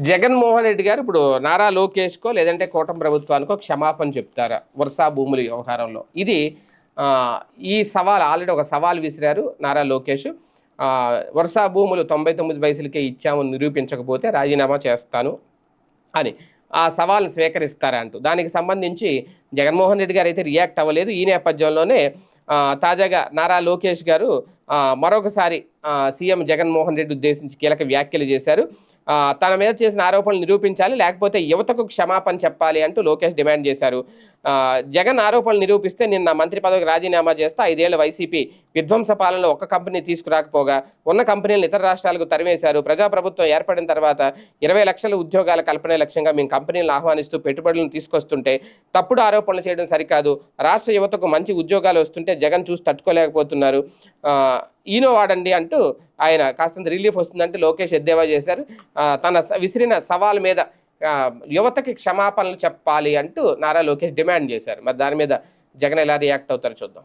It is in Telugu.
జగన్మోహన్ రెడ్డి గారు ఇప్పుడు నారా లోకేష్కో లేదంటే కూటమి ప్రభుత్వానికో క్షమాపణ చెప్తారా? వర్షా భూముల వ్యవహారంలో. ఇది ఈ సవాల్ ఆల్రెడీ ఒక సవాల్ విసిరారు నారా లోకేష్. ఆ, వర్షా భూములు తొంభై తొమ్మిది వయసులకే ఇచ్చామని నిరూపించకపోతే రాజీనామా చేస్తాను అని. ఆ సవాల్ని స్వీకరిస్తారా అంటూ. దానికి సంబంధించి జగన్మోహన్ రెడ్డి గారు అయితే రియాక్ట్ అవ్వలేదు. ఈ నేపథ్యంలోనే తాజాగా నారా లోకేష్ గారు మరొకసారి సీఎం జగన్మోహన్ రెడ్డి ఉద్దేశించి కీలక వ్యాఖ్యలు చేశారు. తన మీద చేసిన ఆరోపణలు నిరూపించాలి లేకపోతే యువతకు క్షమాపణ చెప్పాలి అంటూ లోకేష్ డిమాండ్ చేశారు. జగన్ ఆరోపణలు నిరూపిస్తే నిన్న మంత్రి పదవికి రాజీనామా చేస్తే ఐదేళ్ళ వైసీపీ విధ్వంస పాలనలో ఒక్క కంపెనీ తీసుకురాకపోగా ఉన్న కంపెనీలను ఇతర రాష్ట్రాలకు తరివేశారు ప్రజాప్రభుత్వం ఏర్పడిన తర్వాత ఇరవై లక్షల ఉద్యోగాల కల్పనే లక్ష్యంగా మేము కంపెనీలను ఆహ్వానిస్తూ పెట్టుబడులను తీసుకొస్తుంటే తప్పుడు ఆరోపణలు చేయడం సరికాదు. రాష్ట్ర యువతకు మంచి ఉద్యోగాలు వస్తుంటే జగన్ చూసి తట్టుకోలేకపోతున్నారు. ఈనో వాడండి అంటూ ఆయన కాస్తంత రిలీఫ్ వస్తుందంటే లోకేష్ ఎద్దేవా చేశారు. తన స- విసిరిన సవాల్ మీద యువతకి క్షమాపణలు చెప్పాలి అంటూ నారా లోకేష్ డిమాండ్ చేశారు. మరి దాని మీద జగన్ ఎలా రియాక్ట్ అవుతారో చూద్దాం.